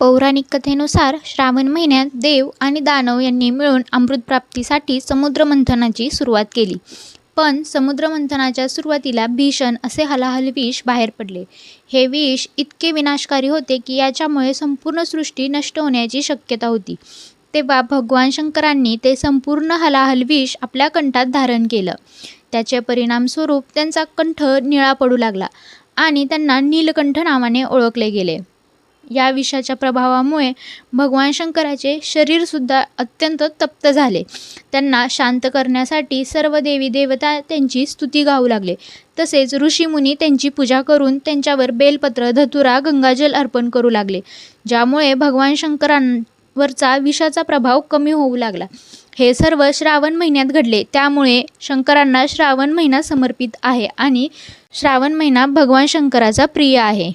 पौराणिक कथेनुसार श्रावण महिन्यात देव आणि दानव यांनी मिळून अमृतप्राप्तीसाठी समुद्रमंथनाची सुरुवात केली. पण समुद्रमंथनाच्या सुरुवातीला भीषण असे हलाहल विष बाहेर पडले. हे विष इतके विनाशकारी होते की याच्यामुळे संपूर्ण सृष्टी नष्ट होण्याची शक्यता होती. तेव्हा भगवान शंकरांनी ते संपूर्ण हलाहल विष आपल्या कंठात धारण केलं. त्याचे परिणामस्वरूप त्यांचा कंठ निळा पडू लागला आणि त्यांना नीलकंठ नावाने ओळखले गेले. या विषाच्या प्रभावामुळे भगवान शंकराचे शरीरसुद्धा अत्यंत तप्त झाले. त्यांना शांत करण्यासाठी सर्व देवी देवता त्यांची स्तुती गाऊ लागले. तसेच ऋषीमुनी त्यांची पूजा करून त्यांच्यावर बेलपत्र धतुरा गंगाजल अर्पण करू लागले ज्यामुळे भगवान शंकरांवरचा विषाचा प्रभाव कमी होऊ लागला. हे सर्व श्रावण महिन्यात घडले. त्यामुळे शंकरांना श्रावण महिना समर्पित आहे आणि श्रावण महिना भगवान शंकराचा प्रिय आहे.